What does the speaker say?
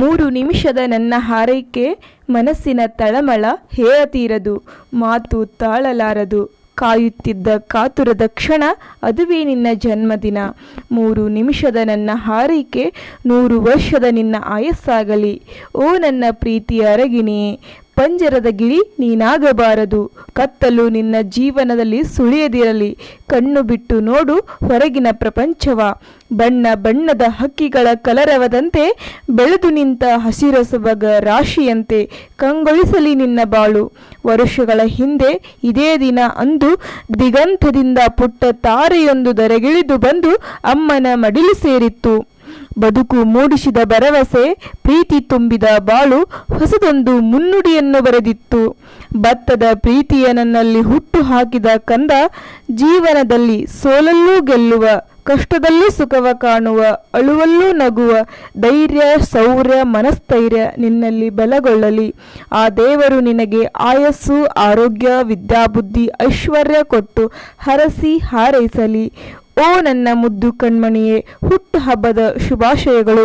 ಮೂರು ನಿಮಿಷದ ನನ್ನ ಹಾರೈಕೆ ಮನಸ್ಸಿನ ತಳಮಳ ಹೇಳತೀರದು ಮಾತು ತಾಳಲಾರದು. ಕಾಯುತ್ತಿದ್ದ ಕಾತುರದ ಕ್ಷಣ ಅದುವೇ ನಿನ್ನ ಜನ್ಮದಿನ. ಮೂರು ನಿಮಿಷದ ನನ್ನ ಹಾರೈಕೆ ನೂರು ವರ್ಷದ ನಿನ್ನ ಆಯಸ್ಸಾಗಲಿ. ಓ ನನ್ನ ಪ್ರೀತಿಯ ಅರಗಿಣಿಯೇ ಪಂಜರದ ಗಿಳಿ ನೀನಾಗಬಾರದು. ಕತ್ತಲು ನಿನ್ನ ಜೀವನದಲ್ಲಿ ಸುಳಿಯದಿರಲಿ. ಕಣ್ಣು ಬಿಟ್ಟು ನೋಡು ಹೊರಗಿನ ಪ್ರಪಂಚವ. ಬಣ್ಣ ಬಣ್ಣದ ಹಕ್ಕಿಗಳ ಕಲರವದಂತೆ ಬೆಳೆದು ನಿಂತ ಹಸಿರ ಸೊಬಗ ರಾಶಿಯಂತೆ ಕಂಗೊಳಿಸಲಿ ನಿನ್ನ ಬಾಳು. ವರುಷಗಳ ಹಿಂದೆ ಇದೇ ದಿನ ಅಂದು ದಿಗಂತದಿಂದ ಪುಟ್ಟ ತಾರೆಯೊಂದು ದರೆಗಿಳಿದು ಬಂದು ಅಮ್ಮನ ಮಡಿಲು ಸೇರಿತ್ತು. ಬದುಕು ಮೂಡಿಸಿದ ಭರವಸೆ, ಪ್ರೀತಿ ತುಂಬಿದ ಬಾಳು ಹೊಸದೊಂದು ಮುನ್ನುಡಿಯನ್ನು ಬರೆದಿತ್ತು. ಭತ್ತದ ಪ್ರೀತಿಯ ನನ್ನಲ್ಲಿ ಹುಟ್ಟು ಹಾಕಿದ ಕಂದ ಜೀವನದಲ್ಲಿ ಸೋಲಲ್ಲೂ ಗೆಲ್ಲುವ, ಕಷ್ಟದಲ್ಲೂ ಸುಖವ ಕಾಣುವ, ಅಳುವಲ್ಲೂ ನಗುವ ಧೈರ್ಯ, ಶೌರ್ಯ, ಮನಸ್ಥೈರ್ಯ ನಿನ್ನಲ್ಲಿ ಬಲಗೊಳ್ಳಲಿ. ಆ ದೇವರು ನಿನಗೆ ಆಯಸ್ಸು, ಆರೋಗ್ಯ, ವಿದ್ಯಾಬುದ್ಧಿ, ಐಶ್ವರ್ಯ ಕೊಟ್ಟು ಹರಸಿ ಹಾರೈಸಲಿ. ಓ ನನ್ನ ಮುದ್ದು ಕಣ್ಮಣಿಯೇ ಹುಟ್ಟು ಹಬ್ಬದ ಶುಭಾಶಯಗಳು.